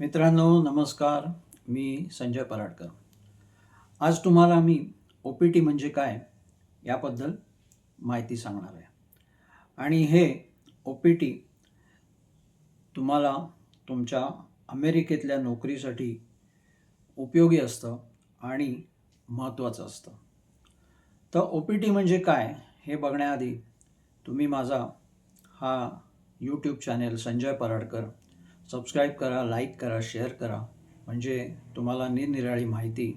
मित्रांनो नमस्कार. मी संजय पराडकर. आज तुम्हाला मी ओ पी टी म्हणजे काय याबद्दल माहिती सांगणार आहे. आणि हे ओ पी टी तुम्हाला तुमच्या अमेरिकेतल्या नोकरीसाठी उपयोगी असतं आणि महत्त्वाचं असतं. तर ओ पी टी म्हणजे काय हे बघण्याआधी तुम्ही माझा हा YouTube channel Sanjay Paradkar subscribe करा लाईक करा शेअर करा. म्हणजे तुम्हाला निरनिराळी माहिती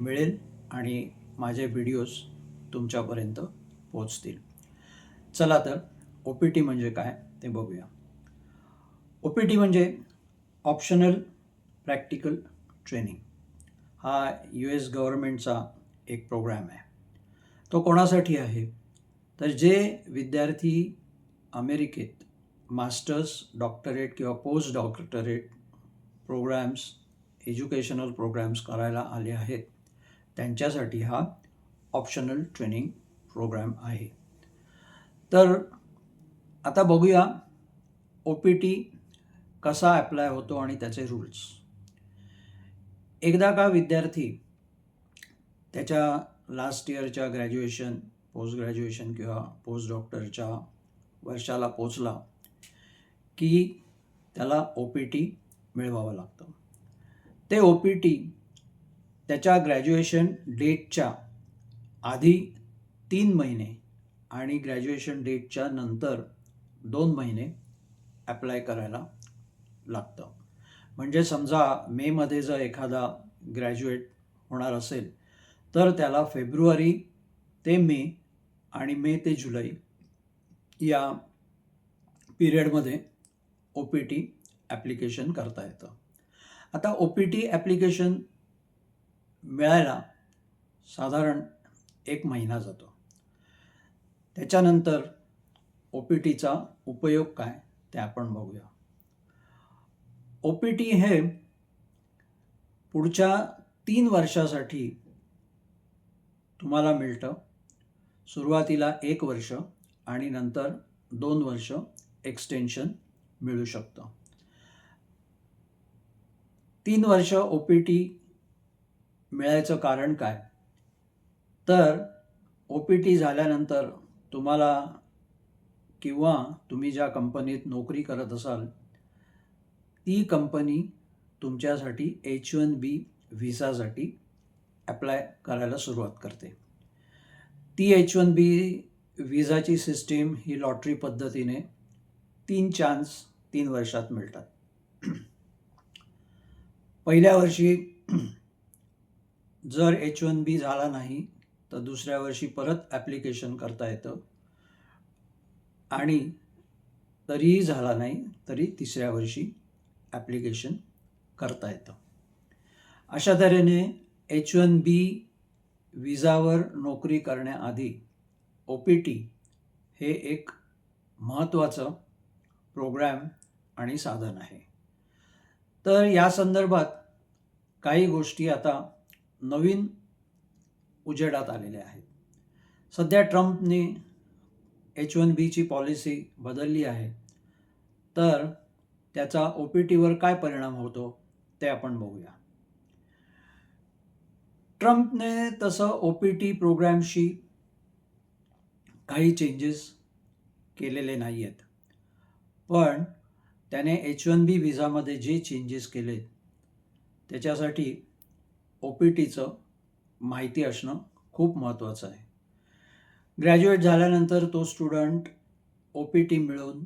मिळेल आणि माझे व्हिडिओज तुमच्यापर्यंत पोचतील चला तर ओ पी टी म्हणजे काय ते बघूया. ओ पी टी म्हणजे ऑप्शनल प्रॅक्टिकल ट्रेनिंग हा यू एस गव्हर्मेंटचा एक प्रोग्रॅम आहे. तो कोणासाठी आहे? तर जे विद्यार्थी अमेरिकेत मास्टर्स डॉक्टरेट किंवा post doctorate programs educational programs करायला आले आहेत. त्यांच्यासाठी हा ऑप्शनल ट्रेनिंग प्रोग्रॅम आहे. तर आता बघूया ओ पी टी कसा ॲप्लाय होतो आणि त्याचे रूल्स एकदा का विद्यार्थी त्याच्या लास्ट इयरच्या ग्रॅज्युएशन पोस्ट ग्रॅज्युएशन किंवा पोस्ट डॉक्टरच्या वर्षाला पोचला की त्याला ओ पी टी मिळवावं लागतं. ते ओ पी टी त्याच्या ग्रॅज्युएशन डेटच्या आधी तीन महिने आणि ग्रॅज्युएशन डेटच्या नंतर दोन महिने ॲप्लाय करायला लागतं. म्हणजे समजा मेमध्ये जर एखादा ग्रॅज्युएट होणार असेल तर त्याला फेब्रुवारी ते मे आणि मे ते जुलै या पिरियडमध्ये ओ पी टी ॲप्लिकेशन करता येतं. आता ओ पी टी ॲप्लिकेशन मिळायला साधारण एक महिना जातो. त्याच्यानंतर ओ पी टीचा उपयोग काय ते आपण बघूया. ओ पी टी हे पुढच्या तीन वर्षासाठी तुम्हाला मिळतं. सुरुवातीला एक वर्ष आणि नंतर दोन वर्ष एक्सटेन्शन मिळू शकतं. तीन वर्ष ओ पी टी मिळायचं कारण काय? तर ओ पी टी झाल्यानंतर तुम्हाला किंवा तुम्ही ज्या कंपनीत नोकरी करत असाल ती कंपनी तुमच्यासाठी एच वन बी व्हिसासाठी ॲप्लाय करायला सुरुवात करते. ती एच वन बी विजाची सिस्टीम ही लॉटरी पद्धतीने तीन चान्स तीन वर्षात मिळतात. पहिल्या वर्षी जर एच वन बी झाला नाही तर दुसऱ्या वर्षी परत ॲप्लिकेशन करता येतं. आणि तरीही झाला नाही तरी तिसऱ्या वर्षी ॲप्लिकेशन करता येतं. अशा तऱ्हेने एच वन बी विजावर नोकरी करण्याआधी ओ पी टी हे एक महत्त्वाचं प्रोग्रॅम आणि साधन आहे. तर या संदर्भात काही गोष्टी आता नवीन उजेडात आलेल्या आहेत. सध्या ट्रम्पने एच वन बीची पॉलिसी बदलली आहे. तर त्याचा ओ पी टीवर काय परिणाम होतो ते आपण बघूया. ट्रम्पने तसं ओ पी टी प्रोग्रॅमशी काही चेंजेस केलेले नाही आहेत पण त्याने एच वन बी व्हिजामध्ये जे चेंजेस केले त्याच्यासाठी ओ पी टीचं माहिती असणं खूप महत्त्वाचं आहे. ग्रॅज्युएट झाल्यानंतर तो स्टुडंट ओ पी टी मिळवून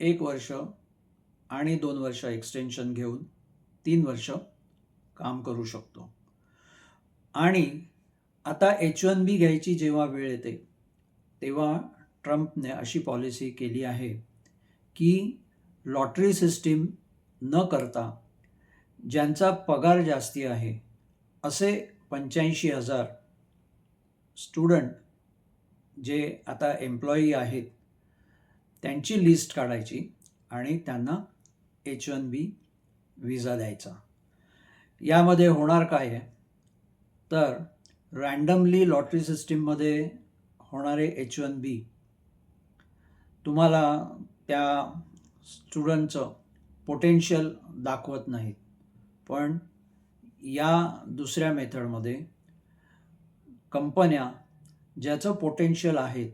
एक वर्ष आणि दोन वर्ष एक्सटेन्शन घेऊन तीन वर्ष काम करू शकतो. आणि आता एच वन बी घ्यायची जेव्हा वेळ येते तेव्हा ट्रम्पने अशी पॉलिसी केली आहे की लॉटरी सिस्टीम न करता ज्यांचा पगार जास्ती आहे असे पंच्याऐंशी हजार स्टुडंट जे आता एम्प्लॉई आहेत त्यांची लिस्ट काढायची आणि त्यांना एच वन बी विजा द्यायचा. यामध्ये होणार काय आहे? तर रँडमली लॉटरी सिस्टीममध्ये होणारे एच वन बी तुम्हाला त्या स्टुडंटचं पोटेन्शियल दाखवत नाहीत. पण या दुसऱ्या मेथडमध्ये कंपन्या ज्याचं पोटेन्शियल आहेत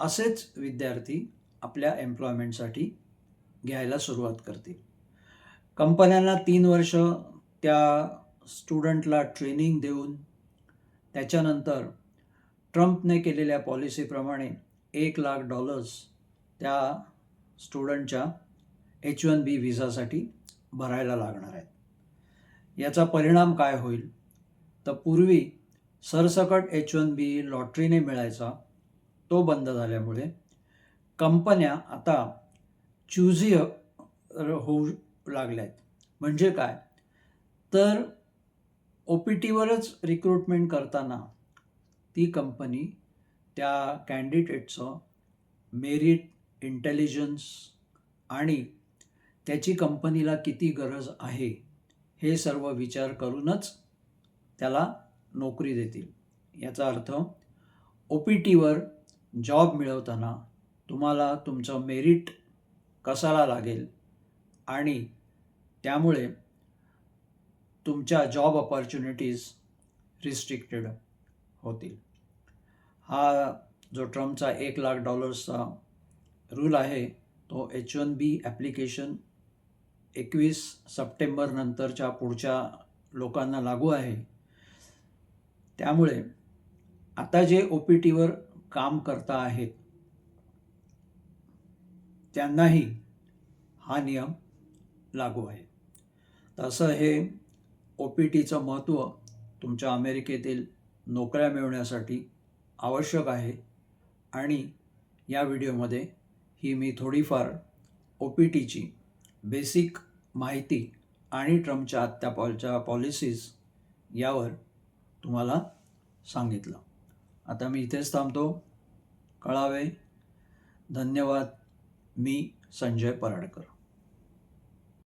असेच विद्यार्थी आपल्या एम्प्लॉयमेंटसाठी घ्यायला सुरुवात करतील. कंपन्यांना तीन वर्ष त्या स्टुडंटला ट्रेनिंग देऊन त्याच्यानंतर ट्रम्पने केलेल्या पॉलिसीप्रमाणे एक लाख डॉलर्स त्या स्टुडंटच्या एच वन बी व्हिसासाठी भरायला लागणार आहेत. याचा परिणाम काय होईल? तर पूर्वी सरसकट एच वन बी लॉटरीने मिळायचा तो बंद झाल्यामुळे कंपन्या आता चुझी होऊ लागल्या आहेत म्हणजे काय? तर ओ पी टीवरच रिक्रुटमेंट करताना ती कंपनी त्या कॅन्डिडेटचं मेरिट इंटेलिजन्स आणि त्याची कंपनीला किती गरज आहे हे सर्व विचार करूनच त्याला नोकरी देतील. याचा अर्थ ओ पी टीवर जॉब मिळवताना तुम्हाला तुमचं मेरिट कसाला लागेल आणि त्यामुळे तुमच्या जॉब ऑपॉर्च्युनिटीज रिस्ट्रिक्टेड होतील. हा जो ट्रम्पचा एक लाख डॉलर्सचा रूल आहे तो एच वन बी ॲप्लिकेशन एकवीस सप्टेंबर नंतरच्या पुढच्या लोकांना लागू आहे. त्यामुळे आता जे ओ पी टीवर काम करता आहेत त्यांनाही हा नियम लागू आहे. तसं हे ओ पी टीचं महत्त्व तुमच्या अमेरिकेतील नोकऱ्या मिळवण्यासाठी आवश्यक आहे. आणि या व्हिडिओमध्ये ही मी थोडीफार ओ पी टीची बेसिक माहिती आणि ट्रम्पच्या आत्ता पॉलच्या पॉलिसीज यावर तुम्हाला सांगितलं. आता मी इथेच थांबतो. कळावे. धन्यवाद. मी संजय पराडकर.